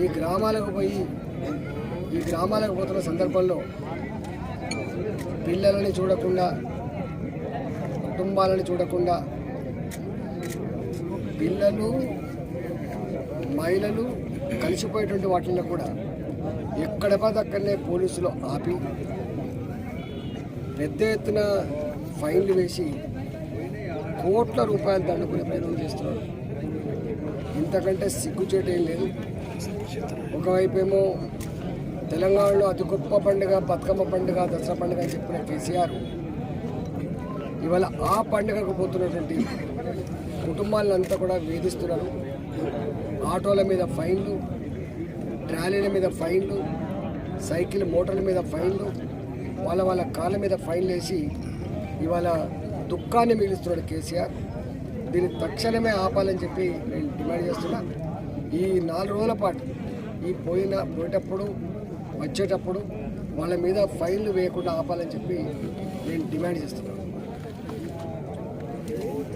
ఈ గ్రామాలకు పోయి ఈ గ్రామాలకు పోతున్న సందర్భంలో పిల్లలని చూడకుండా కుటుంబాలను చూడకుండా పిల్లలు మహిళలు కలిసిపోయేటువంటి వాటిల్లో కూడా ఎక్కడ పదక్కడనే పోలీసులు ఆపి పెద్ద ఎత్తున ఫైన్లు వేసి కోట్ల రూపాయలు దండుకునే ప్రయత్నం చేస్తున్నారు. ఇంతకంటే సిగ్గుచేటు ఏం లేదు. ఒకవైపేమో తెలంగాణలో అతి గొప్ప పండుగ బతుకమ్మ పండుగ దసరా పండుగ అని చెప్పిన కేసీఆర్. ఇవాళ ఆ పండుగకు పోతున్నటువంటి కుటుంబాలంతా కూడా వేధిస్తున్నారు. ఆటోల మీద ఫైన్లు ట్రాలీల మీద ఫైన్లు సైకిల్ మోటార్ల మీద ఫైన్లు వాళ్ళ వాళ్ళ కాళ్ళ మీద ఫైన్లు వేసి ఇవాళ దుఃఖాన్ని మిగిలిస్తున్నాడు కేసీఆర్. దీన్ని తక్షణమే ఆపాలని చెప్పి నేను డిమాండ్ చేస్తున్నాను ఈ నాలుగు రోజుల పాటు ఈ పోయిన పోయేటప్పుడు వచ్చేటప్పుడు వాళ్ళ మీద ఫైన్లు వేయకుండా ఆపాలని చెప్పి నేను డిమాండ్ చేస్తున్నాను.